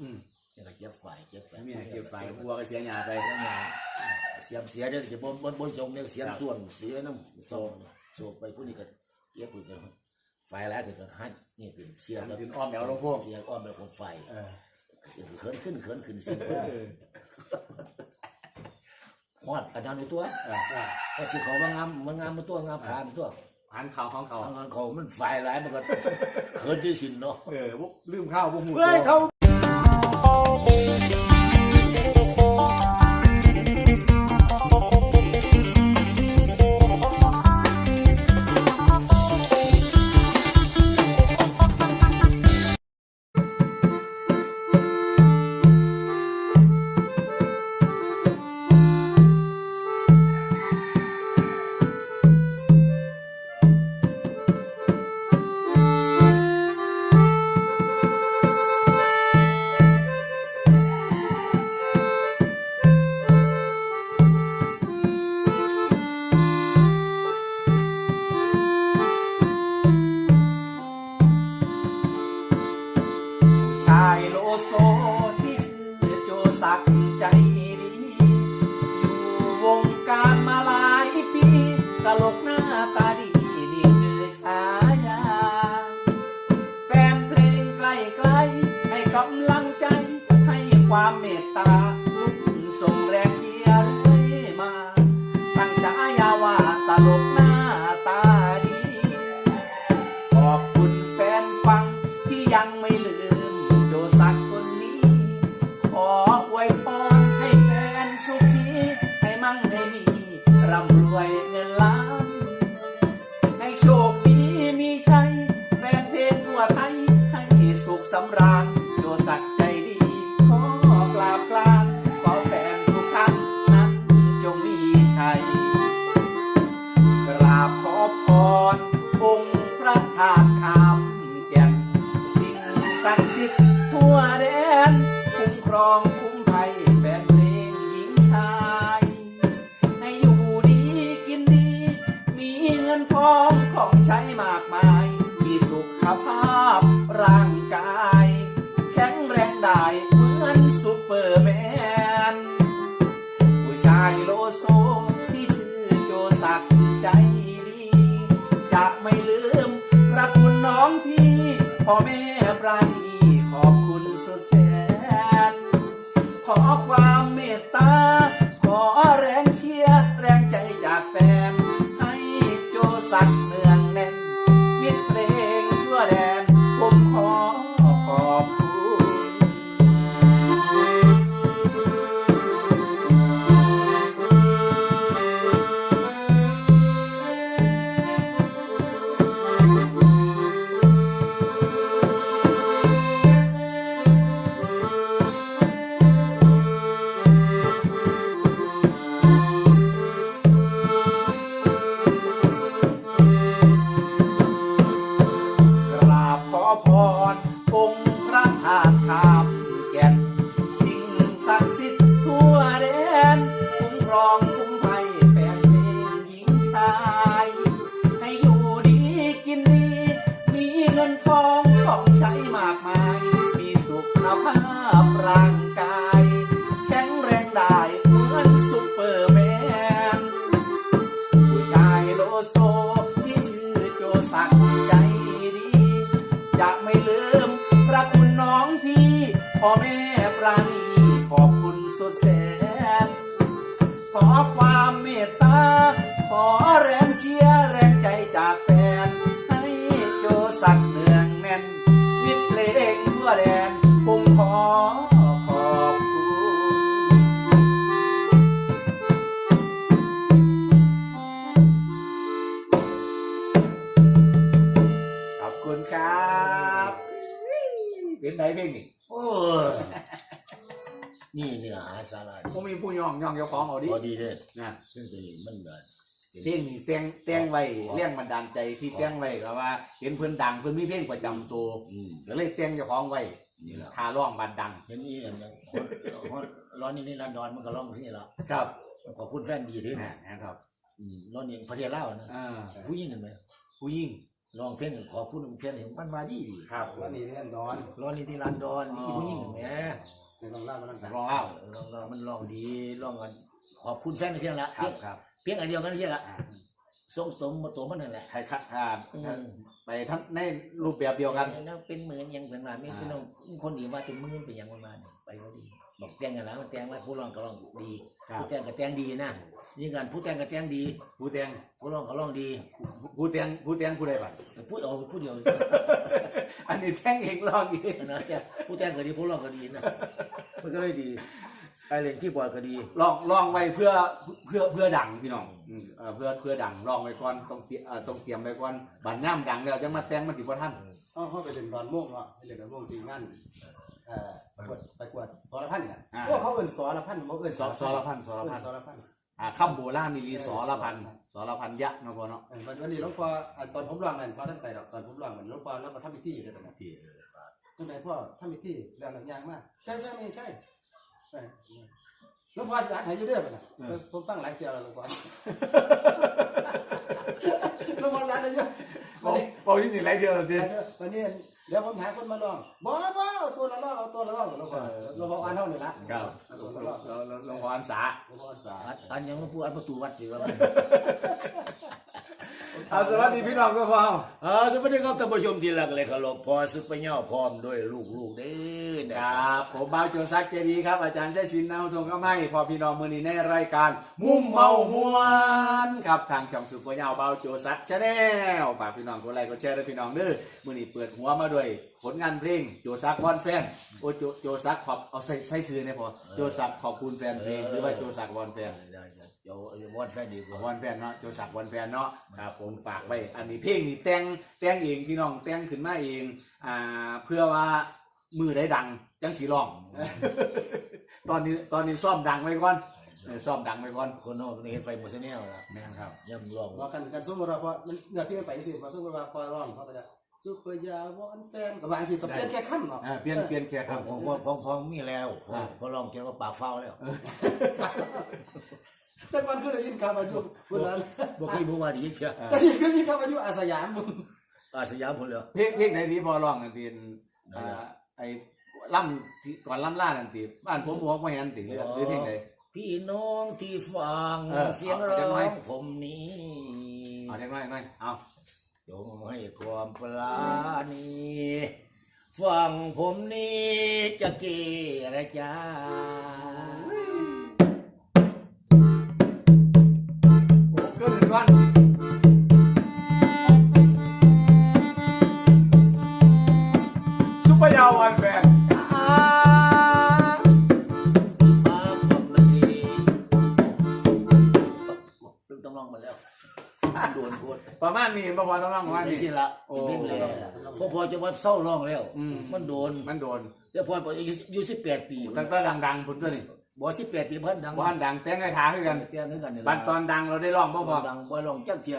อืมนี่ก็เก็บไฟเก็บไฟเมียเก็บไฟวัวก็เสียหญ้าไปเสียงมาเสียงเสียเด้อสิบ่บ่บ่ส่งเนี่ยเสียงส่วนเสียน้ำโซโซไปผู้นี้ก็เก็บปืนเนาะไฟแล้วก็จะหันนี่คือเสียงหันแล้วขึ้นอ้อมแถวลงพวกเสียงอ้อมแบบของไฟเออเสียงเขินขึ้นเขินขึ้นเสียงเออฮอดอันนั้นในตัวเออก็สิเขาว่างามมันงามมันตัวงามผ่านตัวหันเข่าของเขาทางานเขามันไฟหลายมันก็เขินที่สินเนาะเออพวกลืมข้าวพวกหมูเฮ้ยเขา วแดนคุ้มครอง ตตา จะไม่ลืม เป็นไหนเพลงนี่โอ้ยนี่เนื้อหาสาระผมมีผู้ย่องย่องเจ้าของเอาดิพอดีเลยนะซึ่งตัวนี้มันก็เพลงนี้แต่งแต่งไว้เรื่องบันดาลใจที่แต่งไว้ก็ว่า เห็นเพิ่นดังเพิ่นมีเพลงประจำตัวอืมก็เลยแต่งเจ้าของไว้นี่แหละทาร้องบันดังเห็นนี่อย่างร้อนนี่นี่ร้อนนอนมันก็ร้องที่นี่ละครับขอบคุณแฟนดีที่นะนะครับอืมร้อนนี่ประเทศลาวนะอ่าผู้หญิงเห็นไหมผู้หญิงเอ ลองเพลงขอบคุณเช่นเห็นมันมาดีดีครับวันนี้เล่นดอน ร้อนนี่ที่ร้านดอนมีผู้หญิงแหมในต้องเล่ามาตั้งแต่รองเล่าลองลองมันลองดีลองกันขอบคุณแฟนในเที่ยงละครับครับเพียงอันเดียวกันเที่ยงละอ่าส่งสมมาตัวมันนั่นแหละใครครับอ่าอืมไปทั้งในรูปแบบเดียวกันแล้วเป็นหมื่นยังเป็นมาไม่เป็นน้องคนดีมาเป็นหมื่นเป็นอย่างประมาณนี้ไปก็ดี บอกแต่งกันแล้วมันแต่งว่าผู้ร้องก็ร้องดีครับ ผู้แต่งก็แต่งดีนะยิ่งกันผู้แต่งก็แต่งดี ผู้แตงผู้ร้องก็ร้องดีผู้แตงผู้แตงผู้ใดบ้างพูดเอาพูดเดียวอันนี้แตงเองลองเองนะจะผู้แต่งก็ดีผู้ร้องก็ดีนะมันก็เลยดีไอเล่นที่บอร์ดก็ดีลองลองไว้เพื่อเพื่อเพื่อดังพี่น้องอืมเอ่อเพื่อเพื่อดังลองไว้ก่อนต้องเตรียเอ่อต้องเตรียมไว้ก่อนบัดย่ำดังแล้วจังมาแต่งมันสิบ่ทันอ๋อเขาไปเล่นดอนม่วงเนาะไปเล่นดอนม่วงทีมงาน เอ่อประกวดประกวดสรพันธ์เนี่ยพวกเขาเอิ้นสรพันธ์เขาเอิ้นสอสรพันธ์สรเอิ้พันนธ์สรพันธ์ อ่าคำโบราณนี่ลีสรพันธ์สรพันธ์ยะเนาะพ่อเนาะเออวันวันนี้หลวงพ่ออ่าตอนผมร้องนั่นพ่อท่านไปดอกตอนผมร้องมันหลวงพ่อแล้วก็ทำพิธีอยู่ด้วยกันนะที่จังไหนพ่อทำพิธีแล้วหลังยางมากใช่ใช่ไม่ใช่ใช่หลวงพ่อสิอ่านให้อยู่เด้อบัดน่ะเออผมฟังหลายเที่ยวแล้วหลวงพ่อหลวงพ่อสิอ่านให้อยู่วันนี้บอกที่นี่ไรเดียวเลยดิวันนี้ เดี๋ยวผมหาคนมาลองบ่บ่เอาตัวละลองเอาตัวละลองหลวงพ่อหลวงพ่ออ่านเท่านี้ละครับ เอาตัวละลองเราเราเราขออันสาหลวงพ่อสาอันอันยังมาพูดอันประตูวัดดีว่า เอาสวัสดีพี่น้องก็พออ่าสวัสดีครับท่านผู้ชมที่รักเลยเคารพพอสุดไปเน่าพร้อมด้วยลูกๆเด้อนะคครรัับ ผมบ่าวโจซักเจดีครับ อาจารย์ชัยศิลป์นาทงก็ไม่พอพี่น้องมือนี้ในรายการมุมเมามวนครับทางช่องสุปเยาวบ่าวโจซักชาแนลฝากพี่น้องกดไลค์กดแชร์ด้วยพี่น้องเด้อมือนี้เปิดหัวมาด้วยผลงานเพลงโจซักวอนแฟนโอโจโจซักขอบเอาใส่ใส่ซื้อเนี่ยพอโจซักขอบคุณแฟนเพลงหรือว่าโจซักวอนแฟน ได้ๆ เดี๋ยวเดี๋ยววอนแฟนดีกว่าวันแฟนเนาะโจสักวันแฟนเนาะครับผมฝากไว้อันนี้เพลงนี้แต่งแต่งเองพี่น้องแต่งขึ้นมาเองอ่าเพื่อว่ามือได้ดังจังสีร้อง ตอนนี้ตอนนี้ซ่อมดังไว้ก่อนเออซ่อมดังไว้ก่อนคนนอกนี่เห็นไปหมดเสน่ห์แล้วแม่นครับย่ำรองว่ากันกันสู้กับเราเพราะมันเงือกที่มันไปสิมาสู้กับเราพอร้องเขาก็จะซุปเปอร์ยาวอนแฟนกับวางสิต้องเปลี่ยนแค่ขั้นเนาะอ่าเปลี่ยนเปลี่ยนแค่ขคอรังบของของของของมีแล้วพอลองเกี่ยวกับปากเฝ้าแล้ว แต่มันคือได้ยินคำอายุคุณนั้นบ่เคยบอกว่าดีเชียวแต่ที่คือยินคำอายุอาสยามมึงอาสยามพุ่นแล้วเพลงเพลงไหนที่พอร้องนั่นตีนอ่าไอ้ล่ำที่ก่อนล่ำล่านั่นตีบ้านผมบอกว่าเห็นตีหรือหรือเพลงไหนพี่น้องที่ฟังเออเสียงเอาร้เดี๋ยวหน่ออยงผมนี้เอาเด็กน้อยหน่อยเอาจงให้ความปราณีฟังผมนี้จะเกระจา ว่าเศร้าร้องแล้ว อืม มันโดนมันโดนแต่พออายุอายุสิบแปดปีตั้งแต่ดังๆพุ่นตัวนี่บอกสิบแปดปีเพิ่นดังบ้านดังแต่งไอ้ทาคือกันเตียงคือกันนี่บัดตอนดังเราได้ร้องบ่พอดังบ่ร้องจักเทีย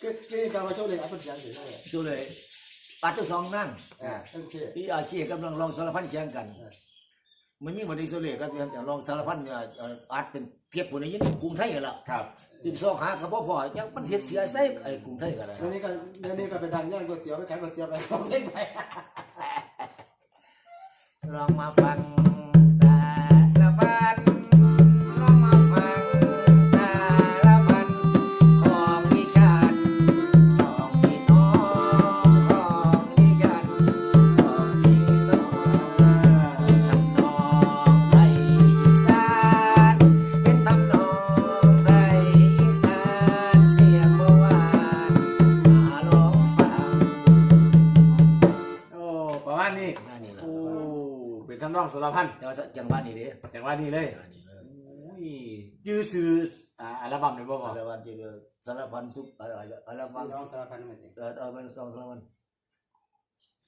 คือคือคำว่าโชว์เลยอัปเสียงถึงเลยสู้เลยปัดทั้งสองนั่งอ่าตั้งเช่พี่อาชีพกำลังลองสารพันแข่งกัน มันมีวันนี้สุเลยก็จะลองสารพันเนี่ยเอ่ออาจเป็นเทียบผู้ในยินกรุงไทยกันละครับที่ซอกหากับพ่อพ่อจังมันเฮ็ดเสียใส่ไอ้กรุงไทยกันเลยเดี๋ยวนี้ก็เดี๋ยวนี้ก็ไปดังย่านก๋วยเตี๋ยวไปขายก๋วยเตี๋ยวไปเขาเล่นไปลองมาฟัง องสุรพันธ์แต่ว่าจังหวะนี้เด้อย่างว่านี่เลยอันนี้เลยโอ้ยยื้อซื้ออ่าอัลบั้มนี่บ่พออะไรวันที่สารพันสุขอะไรอะไรฟังน้องสารพันนั่นเองเออเออเป็นสองสารพัน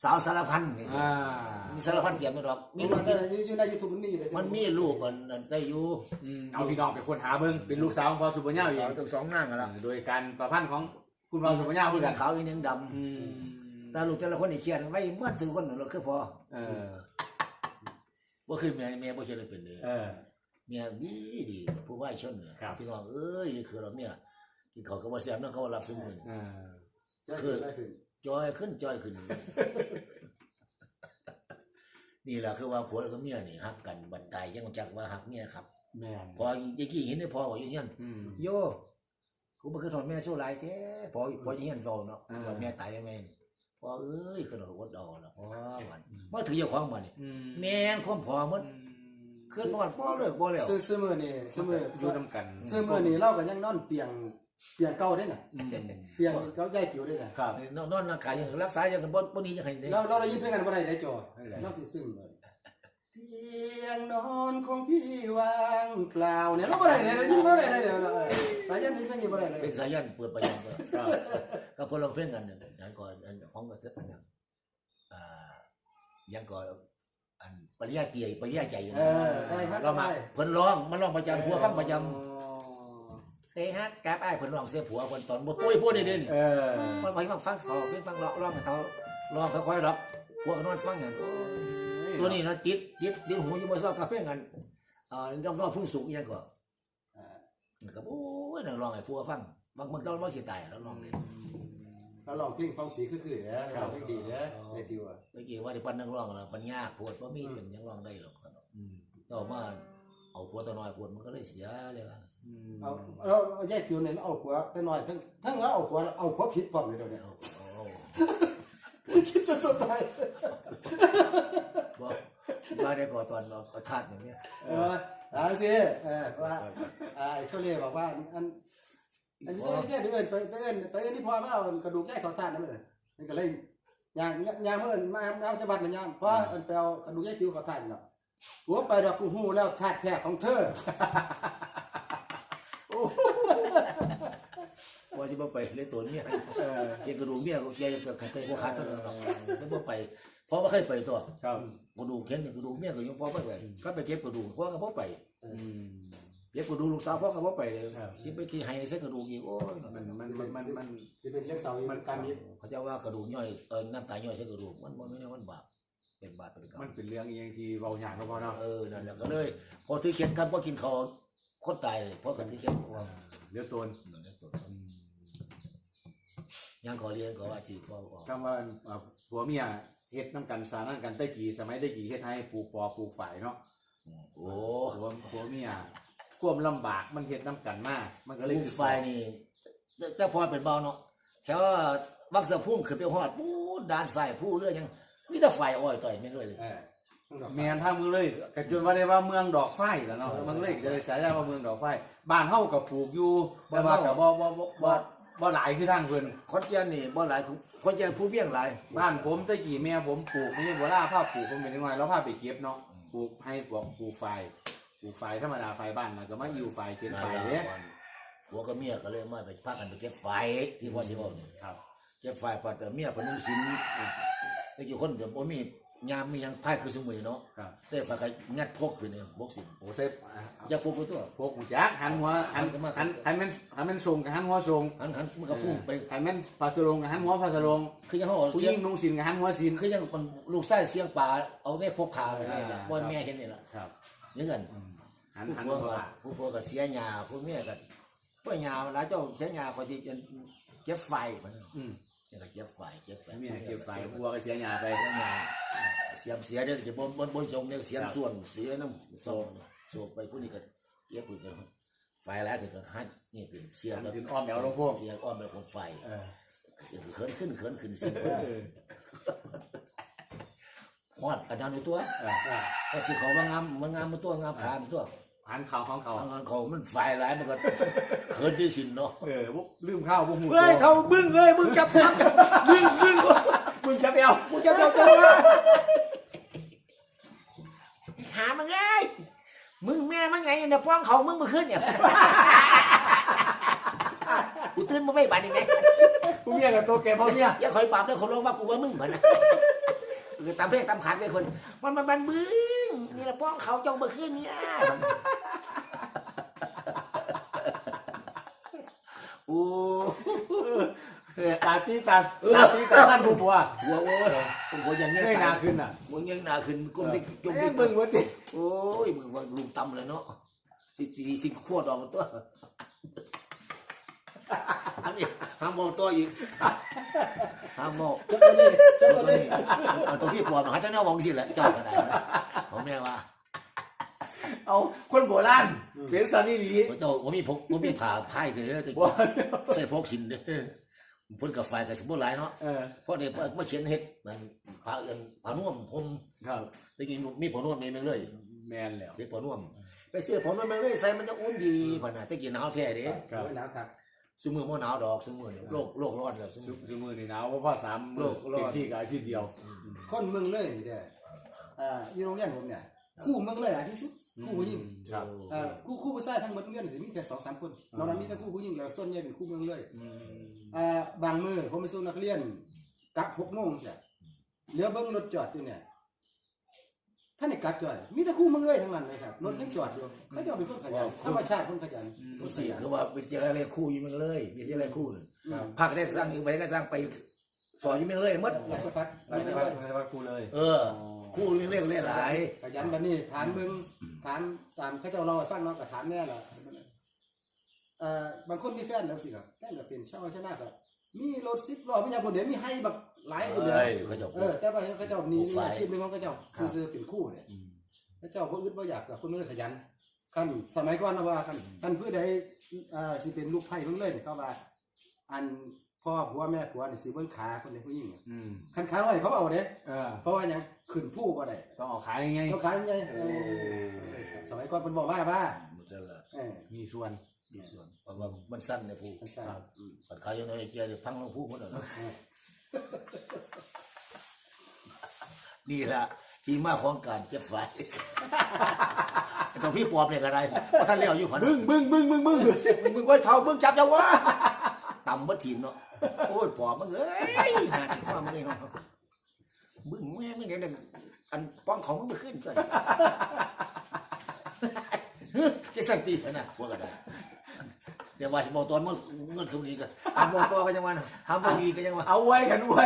สาวสารพันนี่สิอ่ามีสารพันเทียมไหมดอกมีมีรูมัปนที่อยู่ในยูทูบมันมีอยู่เลยมันมีรูปมันนั่นได้อยู่อืมเอาพี่น้องไปค้นหาเบิ่งเป็นลูกสาวของพ่อสุปัญญาเอสาวงทั้งสองนั่งกันละโดยการประพันธ์ของคุณพ่อสุปัญญาคือกันขาวอีกหนึ่งดอืมำแต่ลูกแต่ละคนนี่เขียนไว้เหมื่อนสื่อคนหนึ่งเราคือพอเออ ว่าคือเมียเมียบ่เชื่อเลยเป็นเลยเออ เมียดีดีผู้ว่าชนเนี่ยครับ พี่น้องเอ้ยนี่คือเราเมียกินเขาวก็บ่แซ่บนั่นเขาว่ารับซื้อมืออ่าจะคือได้คือจอยขึ้นจอยขึ้น นี่แหละคือว่าผัวกับเมียนี่ฮักกันบันไดยังจักว่าฮักเมียครับ แม่นพอยี่กี้เห็นได้พอบอกอย่างนี้อืม โยกูบ่เคยทนแม่สู้หลายแท้พอพออย่างนี้เว้าเนาะอ่า ว่าแม่ตายไปแม่นี่ พอเอ้ยคือเราอดเอาละพอวันมาถือเจ้าของมานี่อืมแม่นความพอหมดขึ้นบ่บ่เลิกบ่แล้วซื้อซื้อมือนี่ซื้อมืออยู่นํกันซื้อมือนี่เราก็ยังนอนเตียงเตียงเก่าได้น่ะอืมเตียงเขาใหญ่จิ๋วได้น่ะครับนอนนอนร่างกายยังรักษายังบ่บ่หนี้จังได๋เราเราได้ยินเพลงนั้นบ่ได้ได้จอไม่ได้นอกที่ซึ้งเลยเตียงนอนของพี่วางเปล่าเนี่ยเราบ่ได้เนี่ยเรายินบ่ได้เลยเดี๋ยวเราสายยั นนี้เพลงนี้บ่ได้เลยเป็นสายันเปิดประจำก็ครับก็เพิ่นลองเพลงกันนั่นนั้นก่อนอันของก็สักอันหนึงอ่ายังก่อนอันปริยาเตียปริยาใจอยู่เอนะอได้ครับเรามาได้เพิ่นร้องมันร้องประจำผัวฟังประจำอ๋อเซฮัดกับอ้ายเพิ่นร้องเสียผัวเพิ่นตอนบ่ปุ้ยพูดได้เด่นเออมันไปฟังฟังเขาเพิ่นฟังร้องร้องให้เขาร้องค่อยๆร้องผัวก็นอนฟังกันตัวนี้นะติดติดติดหูอยู่บ่ซอกกับเพลงกันอ่าน้องน้องพุ่งสูงอีหยังก็อ่าก็โอ้ยนักร้องให้ผัวฟังบางบางตอนบ่สิตายแล้วร้องนี่เราลองเพลงฟังสีคือๆเด้อเราเพลงดีเด้อไอ้ติวอะเมื่อกี้ว่าที่ปั้นนักร้องแล้วปัญญากปวดบ่มีเป็นยังร้องได้หรอกครับอืมต่อมาเอาผัวตัวน้อยปวดมันก็เลยเสียเลยว่าอืมเอาเราเอาแยกติวเนี่ยเอาผัวไปหน่อยทั้งทั้งเราเอาผัวเอาผัวผิดพร้อมเลยเดี๋ยวนี้เอาเอาคิดจนตัวตายบ่ว่าได้ก่อตอนเราเอาทาดอย่างเนี้ย เออเอาสิเออว่าอ่าไอ้โชเล่บอกว่าอันอันนี้ไม่ใช่ไปเอิ้นไปไปเอิ้นไปเอิ้นที่พ่อมาเอากระดูกแยกเขาทานนั่นแหละมันก็เลยยางยางเมื่อนมาเอาจังหวัดนั่นยางเพราะอันไปเอากระดูกแยกติวเขาทานเนาะหัวไปดอกกูฮู้แล้วธาตุแท้ของเธอว่าจะบ่ไปเลยตัวเมียเออเกี่ยวกระดูกเมียก็แกจะขัดใจบ่ขาดเท่านั้นหรอกแล้วบ่ไป เพราะว่าเคยไปตัวครับ กระดูกเห็นกระดูกเมียก็ยังพอไปไปก็ไปเก็บกระดูกพ่อก็บ่ไปอืมเก็บกระดูกลูกสาวพ่อก็บ่ไปเลยครับสิไปที่ให้ใส่กระดูกอีกโอ้ยมันมันมันมันมันสิเป็นเรื่องเสาอยู่การนี้เขาจะว่ากระดูกย่อยเออน้ำตาย่อยใส่กระดูกมันบ่แม่นว่ามันบาปเป็นบาปเป็นกรรมมันเป็นเรื่องเองที่เบาหยางก็พอเนาะเออนั่นแหละก็เลยพอที่เขียนกันพอกินเขาวคนตายเลยเพราะกันที่เขียนว่าเดี๋ยวตนนั่นแหละตัวยังขอเรียนก็ว่าจีก็ออกคำว่าอ่าผัวเมีย เฮ็ดน้ำกันสานั่งกันได้กี่สมัยได้กี่เฮ็ดให้ปลูกปอปลูกฝ่ายเนาะโอ้ผัวผัวเมียความลำบากมันเฮ็ดน้ำกันมาก มันก็เลยลูกไฟนี่เจ้าพอเป็นเบาเนาะแถววักสะพุ่งขึ้นไปหอดปูดด้านซ้ายผู้เรื่อยยังมีแต่ไฟอ้อยต่อยไม่เลยเออแมนทางมือเลยก็จนว่าได้ว่าเมืองดอกไฟแล้วเนาะเมืองเลยจะได้ฉายาว่าเมืองดอกไฟบ้านเฮากับปลูกอยู่แต่ว่าก็บ่บ่บ่บ่ บ่หลายคือทางเพิ่นคนเจนนี่บ่หลายคนเจนผู้เบี้ยงหลายบ้านผมตะกี้แม่ผมปลูกไม่ใช่บัวล่าผ้าปลูกผมเป็นน้อยแล้วผ้าไปเก็บเนาะปลูกให้ปลูกปลูกไฟปลูกไฟธรรมดาไฟบ้านแล้วก็มาอยู่ไฟเก็บไฟเด้หัวกับเมียก็เลยมาไปพากันไปเก็บไฟที่พ่อสิบอกนี่ครับ เก็บไฟปัดเมียปนุ่งสินแต่กี่คนเดี๋ยวบ่มี ยามมีหยังพายคือสมุยเนาะครับแต่ไฟก็งัดพกไปเนี่ยพกสินโอ้เซฟอะจะพกไปตัวพวกหูจักหันหัวหันหันหันแม่นหันแม่นส่งกับหันหัวส่งหันหันมันก็พุ่งไปหันแม่นพาสลงกับหันหัวพาสลงคือยังเขาเอาผู้หเสียญิงงนุ่งสินกับหันหัวสินคือยังมันลูกไส้เสียงป่าเอาได้พกขาเลยนี่ล่ะอ่าบ่แม่เห็นนี่ล่ะครับนี่กันหันผู้หันผัวหัวก็ผู้ผัวก็เสียหญ้าผู้เมียก็ผู้หญ้าเวลาเจ้าเสียหญ้าก็สิจะเก็บไฟมัน อืมนี่ก็เก็บไฟเก็บไฟเมียเก็บไฟวัวก็เสียหยาไปเสียหญ้าเสียมเสียเด้อสิบ่บ่บ่จงเนี่ยเสียมส่วนเสียน้ำส่งส่งไปผู้นี้ก็เก็บไปเด้อไฟแล้วก็หันนี่เป็นเสียหันแล้วขึ้นอ้อมแมวลงพวกเสียอ้อมแล้วของไฟเออเสียงเขินขึ้นเขินขึ้นเสียงเขินฮอดอันนั้นในตัวเออก็ที่เขาว่างามมันงามมันตัวงามขามนตัว หันเข่าของเขาทางานเขามันไฟหลายมันก็ เขินที่สินเนาะเออพวกลืมข้าวพวกหูเฮ้ยเท่าบึ้งเอ้ยมึงจับพักบึ้งบึ้งมึงจะไปเอามึงจับจับจับหามึงไงมึงแม่มันไงเนี่ยฟ้องเขามึงมาขึ้นเนี่ยกูตื่นมาไม่บาดยังไงผู้เมียกับตัวแกพ่อเมียอย่าคอยปราบด้วยคนร้องว่ากูว่ามึงเหมือนนะคือตามเพลงตามขันไปคน มันมันมันบึ้งนี่แหละป้องเขาจงมาขึ้นเนี่ย โอ้เออตาตีตาตาตีตาสั้นผู้บัวหัวโอ้ยผมหัวยังเงี้ยเงยหนาขึ้นอะหัวยังหนาขึ้นก้มไปจมเอ้ไปยมึงวะติโอ้ยมึงว่าลุงตำเลยเนาะสิสิสิขวดออกมาตัวอันนี้ห้ามบอกตัวอีกห้ามบอกจับตัวนี้จับตัตัววนี้นี้เอาตัวพี่ปวดมาเขาจะแนววงสิแหละเจ้าก็ได้ผมแม่ว่า เอาคนโบราณเป็นสันนิลีผมเจ้าผมมีพกผมมีผ่าไพ่เด้อแต่ว่าใส่พกสินเด้อเพิ่นกับไฟกับสมบูรณ์หลายเนาะเออเพราะเดี๋ยวมาเขียนเฮ็ดมันผ่าเรื่องผ่านุ่มผมครับตะกี้มีผลนุ่มนี่มันเลย แมนแล้วเด็กผลนุ่มไปเสื้อผมมันไม่ใส่มันจะอุ่นดีพะนะตะกี้หนาวแท้เด้ครับโอ้ยหนาวครับซุมือบ่หนาวดอกซุมือเนี่ยโลกโลกร้อนแล้วซุซุมือซุมือนี่หนาวเพราะพ่อสามโลกโลกเต็มที่กับอาทิตย์เดียวคนเมืองเลยนี่เด้ออ่าอยู่โรงเรียนผมเนี่ยคู่เมืองเลยหลายที่สุด คู่ผู้หญิงครับ เอ่อคู่คู่ผู้ชายทั้งหมดโรงเรียนสิมีแค่สองสามคนนอกนั้นมีแต่คู่ผู้หญิงแล้วส่วนใหญ่เป็นคู่เมืองเลยอืมอ่าบางมือผมไปส่งนักเรียนกลับหกโมงเสียเหลือเบิ้งรถจอดอยู่เนี่ยท่านในกลับจอดมีแต่คู่เมืองเลยทั้งนั้นเลยครับรถยังจอดอยู่เขาจะเอาเป็นคนขยันธรรมชาติคนขยันรู้สึกคือว่าเป็นเจ้าอะไรคู่อยู่เมืองเลยมีเจ้าอะไรคู่น่ะครับภาคแรกสร้างอยู่ไปก็สร้างไปสอนอยู่เมืองเลยหมดราชพัฒน์ราชพัฒน์ราชพัฒน์ครูเลย เออ คู่อยู่เมืองเลยหลายขยันแบบนี้ฐานเบิ้งฐานตามเขาเจ้าเราให้ฟังเนาะกับฐานแน่ล่ะเอ่อบางคนมีแฟนแล้วสิครับแฟนก็เป็นชาวชนะก็มีรถสิบล้อมีอย่างคนเดียวมีให้แบบหลายคนเดียวเอ้ยเขาจะเออแต่ว่าเขาเจ้ามีมีอาชีพหนึงของเขาเจ้าคือซื้อเป็นคู่เนี่ยเขาเจ้าบ่อึดบ่อยากแต่คนมันเลยขยันคันสมัยก่อนนะว่าคันคันผู้ใดอ่าสิเป็นลูกไผ่เพิ่งเลยเขาว่าอันพ่อผัวแม่ผัวนี่สิเบิ่งขาคนในผู้หญิงอะอืมคันขาไว้เขาเอาเด้เออเพราะว่าหยัง ขึ้นผู้บ่ได้ต้องออกขายยังไงเขาขายยังไงเออสมัยก่อนเพิ่นบอกว่าว่ามันจะละเออมีส่วนมีส่วนเพราะว่ามันสั้นในผู้มันทราบอืมปัดเขาอยู่ในเจียเดี๋ยวพังลงผู้หมดแล้วนี่แหละที่มาของการเก็บไฟตัวพี่ปอบเนี่ยก็ได้เพราะท่านเลี้ยวอยู่พันบึ้งบึ้งบึ้งบึ้งบึ้งมึงไว้เท่ามึงจับจังวะต่ำบ่ถิ่นเนาะโอ้ยปอบมึงเอ้ยหาที่ความมึงเนาะบึ้ งแม่งไม่ได้อันป้องของมึงไม่ขึ้นจ้ะจะสั่งตีนะพวกกันได้เดี๋ยวว่าสิบอกตอนมึงเงินทุนนี้กันทำบอกตัวก็ยังว่าทำบอกอีกก็ยังว่าเอาไว้กันไว้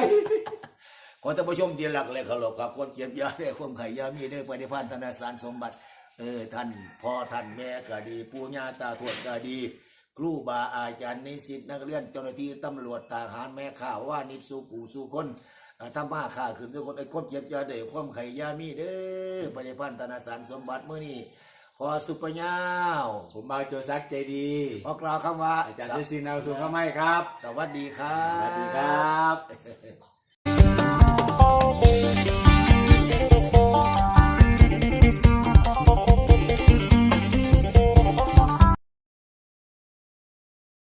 ขอท่านผู้ชมที่รักและเคารพครับคนเจ็บยาได้ความไข่ยามีได้ปฏิพันธ์ธนาสารสมบัติเออท่านพ่อท่านแม่ก็ดี ปู่ย่าตาทวดก็ดี ครูบาอาจารย์นิสิตนักเรียนเจ้าหน้าที่ตำรวจทหารแม่ข้าว่านิสู่ปู่สู่คนเอ่อ ถ้ามาข้าขึ้นด้วยคนไอ้คนเจ็บยาได้ความไข่ยามีเด้อปฏิพันธ์ธนาสารสมบัติเมื่อนี้พอสุปญาวผมบาวโจซักใจดีพอกล่าวคำว่าอาจารย์เจสินเอาสุขไม่ครับ สวัสดีครับ สวัสดีครับ Thank